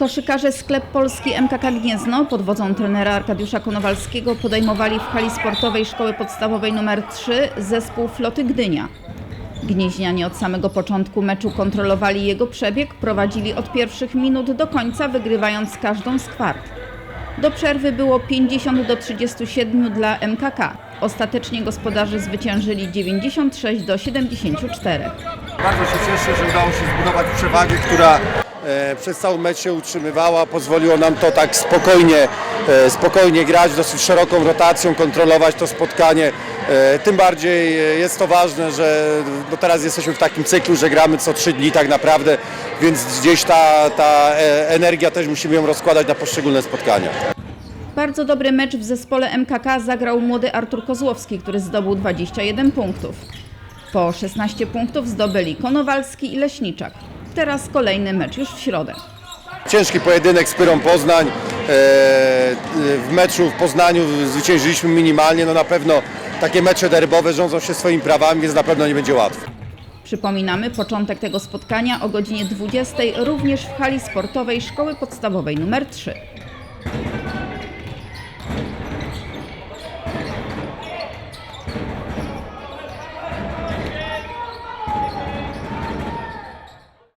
Koszykarze Sklep Polski MKK Gniezno pod wodzą trenera Arkadiusza Konowalskiego podejmowali w hali sportowej Szkoły Podstawowej nr 3 zespół Floty Gdynia. Gnieźnianie od samego początku meczu kontrolowali jego przebieg, prowadzili od pierwszych minut do końca, wygrywając każdą z kwart. Do przerwy było 50 do 37 dla MKK. Ostatecznie gospodarze zwyciężyli 96 do 74. Bardzo się cieszę, że udało się zbudować przewagę, która przez cały mecz się utrzymywała. Pozwoliło nam to tak spokojnie, e, spokojnie grać, dosyć szeroką rotacją, kontrolować to spotkanie. E, tym bardziej e, jest to ważne, że no teraz jesteśmy w takim cyklu, że gramy co trzy dni tak naprawdę, więc gdzieś ta, ta e, energia też musimy ją rozkładać na poszczególne spotkania. Bardzo dobry mecz w zespole MKK zagrał młody Artur Kozłowski, który zdobył 21 punktów. Po 16 punktów zdobyli Konowalski i Leśniczak. Teraz kolejny mecz już w środę. Ciężki pojedynek z Pyrą Poznań. E, W meczu w Poznaniu zwyciężyliśmy minimalnie. No na pewno takie mecze derbowe rządzą się swoimi prawami, więc na pewno nie będzie łatwo. Przypominamy, początek tego spotkania o godzinie 20 również w hali sportowej Szkoły Podstawowej nr 3.